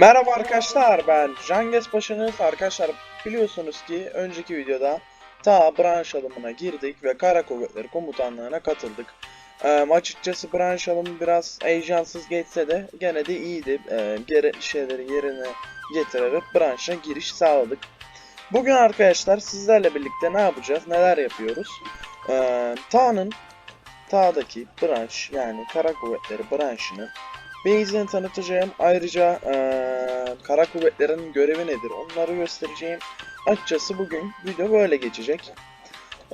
Merhaba arkadaşlar ben Cengiz Paşa'nız. Arkadaşlar biliyorsunuz ki önceki videoda ta branş alımına girdik ve Kara Kuvvetleri Komutanlığı'na katıldık. Ee, açıkçası branş alımı biraz heyecansız geçse de gene de iyiydi. Ee, gerekli şeyleri yerine getirerek branşa giriş sağladık. Bugün arkadaşlar sizlerle birlikte ne yapacağız, neler yapıyoruz? Ee, Ta'nın Ta'daki branş yani Kara Kuvvetleri branşını Base'ini tanıtacağım. Ayrıca eee kara kuvvetlerin görevi nedir onları göstereceğim. Açıkçası bugün video böyle geçecek.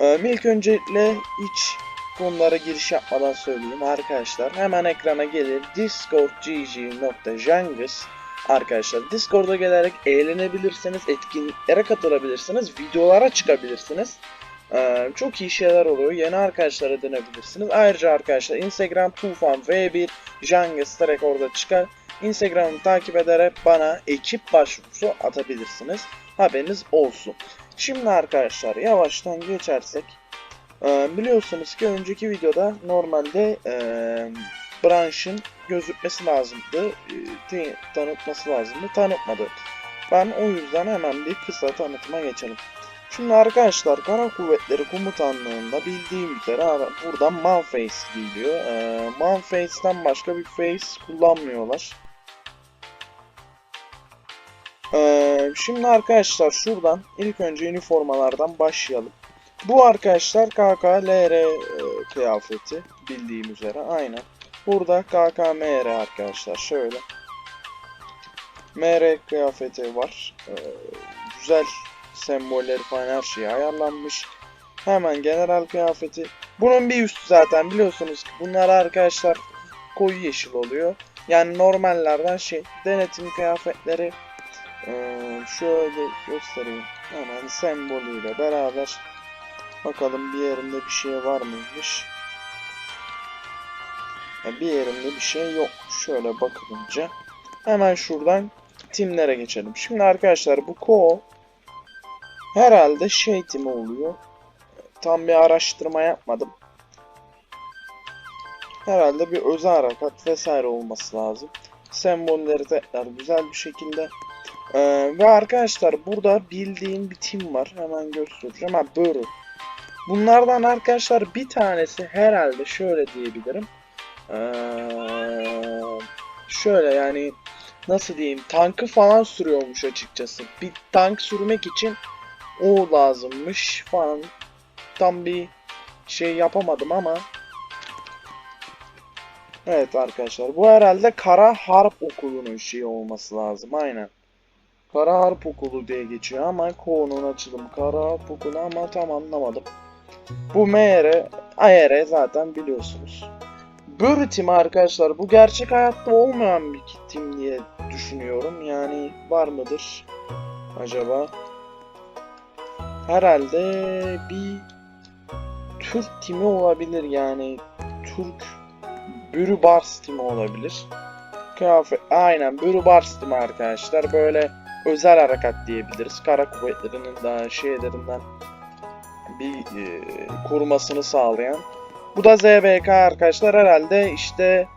Eee ilk öncelikle hiç konulara giriş yapmadan söyleyeyim arkadaşlar. Hemen ekrana gelir discord.gg.jangis Arkadaşlar Discord'a gelerek eğlenebilirsiniz, etkinliklere katılabilirsiniz, videolara çıkabilirsiniz. Ee, çok iyi şeyler oluyor. Yeni arkadaşlar edinebilirsiniz. Ayrıca arkadaşlar Instagram Tufan V1 Jangis direkt orada çıkar. Instagram'ı takip ederek bana ekip başvurusu atabilirsiniz. Haberiniz olsun. Şimdi arkadaşlar yavaştan geçersek e, biliyorsunuz ki önceki videoda normalde e, branşın gözükmesi lazımdı. E, tanıtması lazımdı. Tanıtmadı. Ben o yüzden hemen bir kısa tanıtıma geçelim. Şimdi arkadaşlar Kara Kuvvetleri Komutanlığı'nda bildiğim üzere buradan Manface geliyor. Ee, Manface'den başka bir face kullanmıyorlar. Ee, şimdi arkadaşlar şuradan ilk önce üniformalardan başlayalım. Bu arkadaşlar KKLR e, kıyafeti bildiğim üzere aynen. Burada KKMR arkadaşlar şöyle. MR kıyafeti var. Ee, güzel sembolleri falan her şey ayarlanmış. Hemen general kıyafeti. Bunun bir üstü zaten biliyorsunuz ki bunlar arkadaşlar koyu yeşil oluyor. Yani normallerden şey denetim kıyafetleri ee, şöyle göstereyim. Hemen sembolüyle beraber bakalım bir yerinde bir şey var mıymış. Bir yerinde bir şey yok. Şöyle bakılınca. Hemen şuradan timlere geçelim. Şimdi arkadaşlar bu ko Herhalde şey timi oluyor. Tam bir araştırma yapmadım. Herhalde bir özel harekat vesaire olması lazım. Sembolleri tekrar güzel bir şekilde. Ee, ve arkadaşlar burada bildiğim bir tim var. Hemen göstereceğim. Ha Börü. Bunlardan arkadaşlar bir tanesi herhalde şöyle diyebilirim. Ee, şöyle yani nasıl diyeyim tankı falan sürüyormuş açıkçası. Bir tank sürmek için o lazımmış falan. Tam bir şey yapamadım ama. Evet arkadaşlar bu herhalde Kara Harp Okulu'nun şeyi olması lazım aynen. Kara Harp Okulu diye geçiyor ama konunun açılımı Kara Harp Okulu ama tam anlamadım. Bu MR, AR zaten biliyorsunuz. Börü timi arkadaşlar bu gerçek hayatta olmayan bir tim diye düşünüyorum. Yani var mıdır acaba? Herhalde bir Türk timi olabilir yani Türk Bürü Bars timi olabilir. Kıyafet aynen Bürü Bars timi arkadaşlar böyle özel harekat diyebiliriz. Kara kuvvetlerinin daha şeylerinden bir e, korumasını sağlayan. Bu da ZBK arkadaşlar herhalde işte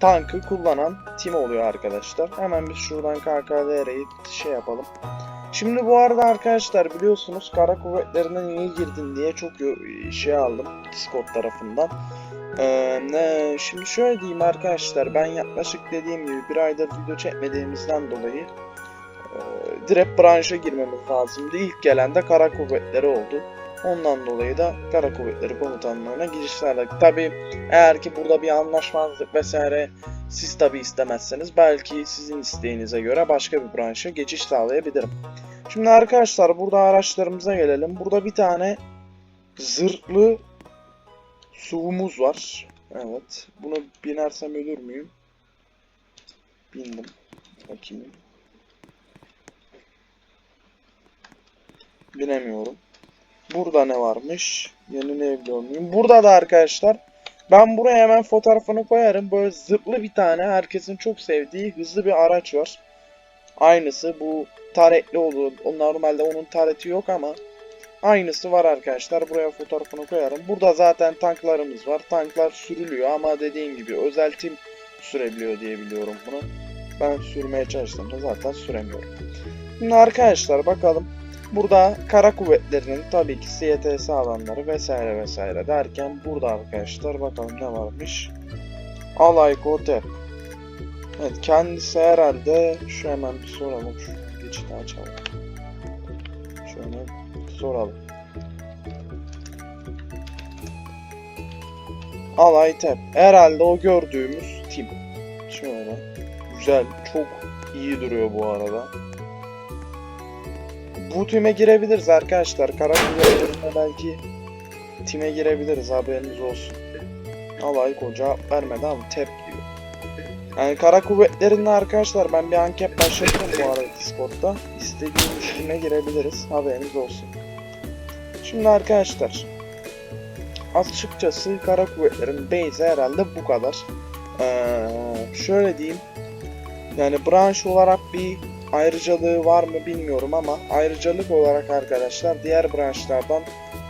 tankı kullanan tim oluyor arkadaşlar. Hemen biz şuradan KKLR'yi şey yapalım. Şimdi bu arada arkadaşlar biliyorsunuz kara kuvvetlerine niye girdin diye çok şey aldım Discord tarafından. Ee, şimdi şöyle diyeyim arkadaşlar ben yaklaşık dediğim gibi bir aydır video çekmediğimizden dolayı e, direkt branşa girmemiz lazımdı. İlk gelen de kara kuvvetleri oldu. Ondan dolayı da kara kuvvetleri komutanlığına giriş sağladık. Tabi eğer ki burada bir anlaşmazlık vesaire siz tabi istemezseniz belki sizin isteğinize göre başka bir branşa geçiş sağlayabilirim. Şimdi arkadaşlar burada araçlarımıza gelelim. Burada bir tane zırhlı suvumuz var. Evet. Bunu binersem ölür müyüm? Bindim. Bakayım. Binemiyorum. Burada ne varmış? Yenileyebiliyor muyum? Burada da arkadaşlar ben buraya hemen fotoğrafını koyarım. Böyle zırhlı bir tane herkesin çok sevdiği hızlı bir araç var. Aynısı bu taretli olur. O normalde onun tareti yok ama aynısı var arkadaşlar. Buraya fotoğrafını koyarım. Burada zaten tanklarımız var. Tanklar sürülüyor ama dediğim gibi özel tim sürebiliyor diye biliyorum bunu. Ben sürmeye çalıştığımda zaten süremiyorum. Şimdi arkadaşlar bakalım. Burada kara kuvvetlerinin tabii ki STS alanları vesaire vesaire derken burada arkadaşlar bakalım ne varmış. Alay Kotep. Evet kendisi herhalde şu hemen bir soralım. Şu geçiti açalım. Şöyle soralım. Alay Tep. Herhalde o gördüğümüz tim. Şöyle. Güzel. Çok iyi duruyor bu arada. Bu time girebiliriz arkadaşlar. Kara kuvvetlerinde belki time girebiliriz haberiniz olsun. Alay koca vermedi ama tep diyor. Yani kara kuvvetlerinde arkadaşlar ben bir anket başlattım bu arada Discord'da. İstediğiniz time girebiliriz haberiniz olsun. Şimdi arkadaşlar açıkçası kara kuvvetlerin base herhalde bu kadar. Ee, şöyle diyeyim. Yani branş olarak bir ayrıcalığı var mı bilmiyorum ama ayrıcalık olarak arkadaşlar diğer branşlardan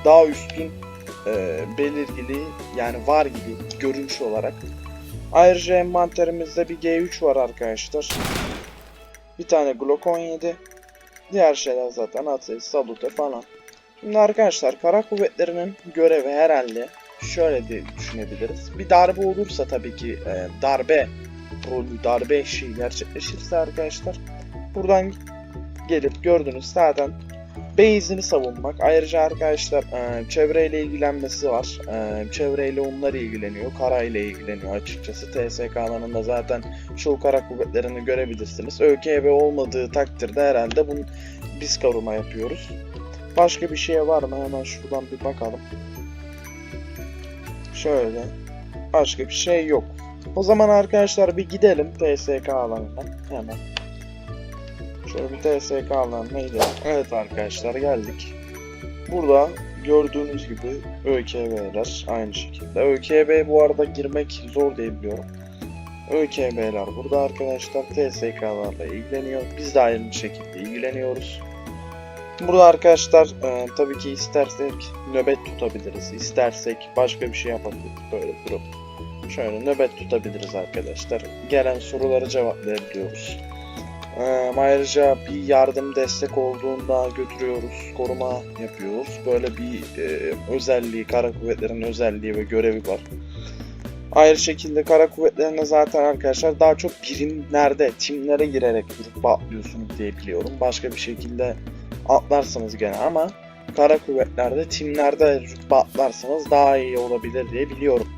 daha üstün e, belirgili yani var gibi görünüş olarak. Ayrıca envanterimizde bir G3 var arkadaşlar. Bir tane Glock 17. Diğer şeyler zaten Ateş, Salute falan. Şimdi arkadaşlar kara kuvvetlerinin görevi herhalde şöyle de düşünebiliriz. Bir darbe olursa tabii ki e, darbe rolü, darbe eşiği gerçekleşirse arkadaşlar buradan gelip gördünüz zaten base'ini savunmak. Ayrıca arkadaşlar e, çevreyle ilgilenmesi var. E, çevreyle onlar ilgileniyor. Karayla ilgileniyor açıkçası. TSK alanında zaten çoğu kara kuvvetlerini görebilirsiniz. ÖKB olmadığı takdirde herhalde bunu biz koruma yapıyoruz. Başka bir şey var mı? Hemen şuradan bir bakalım. Şöyle. Başka bir şey yok. O zaman arkadaşlar bir gidelim TSK alanına. Hemen. Şöyle bir TSK alanına gidelim. Evet arkadaşlar geldik. Burada gördüğünüz gibi ÖKB'ler aynı şekilde. ÖKB bu arada girmek zor diye biliyorum. ÖKB'ler burada arkadaşlar TSK'larla ilgileniyor. Biz de aynı şekilde ilgileniyoruz. Burada arkadaşlar e, tabii ki istersek nöbet tutabiliriz. İstersek başka bir şey yapabiliriz böyle durum. Şöyle nöbet tutabiliriz arkadaşlar. Gelen soruları cevaplayabiliyoruz. E, ayrıca bir yardım destek olduğunda götürüyoruz. Koruma yapıyoruz. Böyle bir e, özelliği, kara kuvvetlerin özelliği ve görevi var. Ayrı şekilde kara kuvvetlerine zaten arkadaşlar daha çok birimlerde, timlere girerek grup atlıyorsunuz diye biliyorum. Başka bir şekilde atlarsınız gene ama kara kuvvetlerde timlerde rütbe atlarsanız daha iyi olabilir diye biliyorum.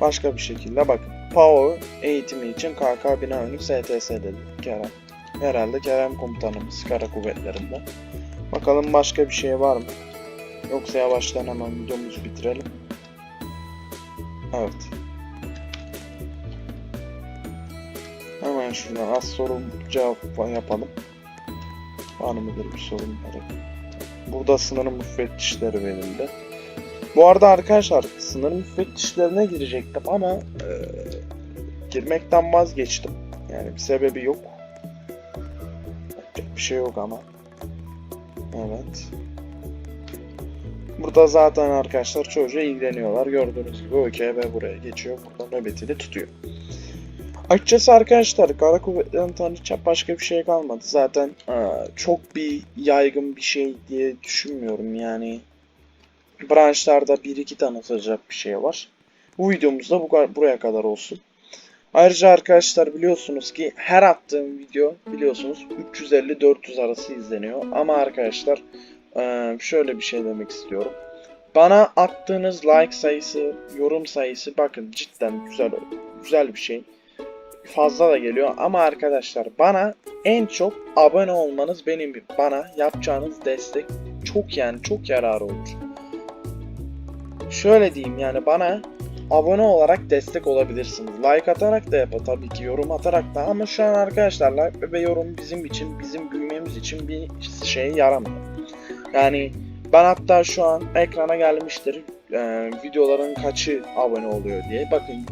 Başka bir şekilde bakın. PAO eğitimi için KK bina önü STS dedi Kerem. Herhalde Kerem komutanımız kara kuvvetlerinde. Bakalım başka bir şey var mı? Yoksa yavaştan hemen videomuzu bitirelim. Evet. Hemen şuradan az soru cevap yapalım. Var mıdır bir sorun? Burada sınır müfettişleri verildi. Bu arada arkadaşlar sınır müfettişlerine girecektim ama girmekten vazgeçtim. Yani bir sebebi yok. Yapacak bir şey yok ama. Evet. Burada zaten arkadaşlar çocuğa ilgileniyorlar. Gördüğünüz gibi ÖKB buraya geçiyor. Burada nöbetini tutuyor. Açıkçası arkadaşlar kara kuvvetlerini tanıtacak başka bir şey kalmadı. Zaten e, çok bir yaygın bir şey diye düşünmüyorum yani. Branşlarda bir iki tanıtacak bir şey var. Bu videomuz da bu, buraya kadar olsun. Ayrıca arkadaşlar biliyorsunuz ki her attığım video biliyorsunuz 350-400 arası izleniyor. Ama arkadaşlar şöyle bir şey demek istiyorum. Bana attığınız like sayısı, yorum sayısı bakın cidden güzel güzel bir şey fazla da geliyor ama arkadaşlar bana en çok abone olmanız benim bana yapacağınız destek çok yani çok yararı olur. Şöyle diyeyim yani bana abone olarak destek olabilirsiniz. Like atarak da yapın tabii ki yorum atarak da ama şu an arkadaşlar like ve yorum bizim için bizim büyümemiz için bir şey yaramıyor. Yani ben hatta şu an ekrana gelmiştir e, videoların kaçı abone oluyor diye. Bakın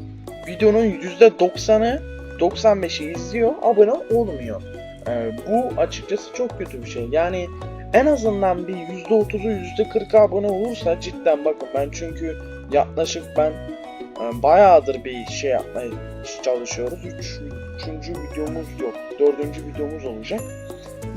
videonun %90'ı 95'i izliyor, abone olmuyor. Ee, bu açıkçası çok kötü bir şey. Yani en azından bir %30'u %40'a abone olursa cidden bakın ben çünkü yaklaşık ben bayağıdır bir şey yapmaya çalışıyoruz. 3 üçüncü videomuz yok. Dördüncü videomuz olacak.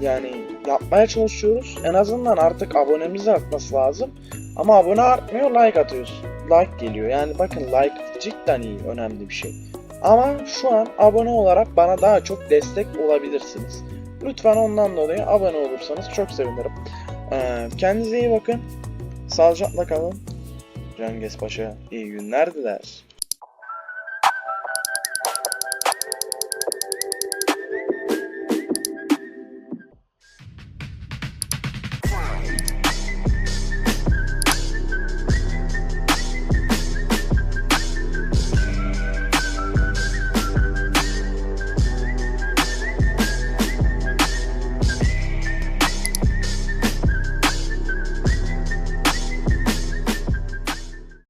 Yani yapmaya çalışıyoruz. En azından artık abonemiz artması lazım. Ama abone artmıyor, like atıyoruz. Like geliyor. Yani bakın like cidden iyi, önemli bir şey. Ama şu an abone olarak bana daha çok destek olabilirsiniz. Lütfen ondan dolayı abone olursanız çok sevinirim. Ee, kendinize iyi bakın. Sağlıcakla kalın. Cengiz Paşa iyi günler diler.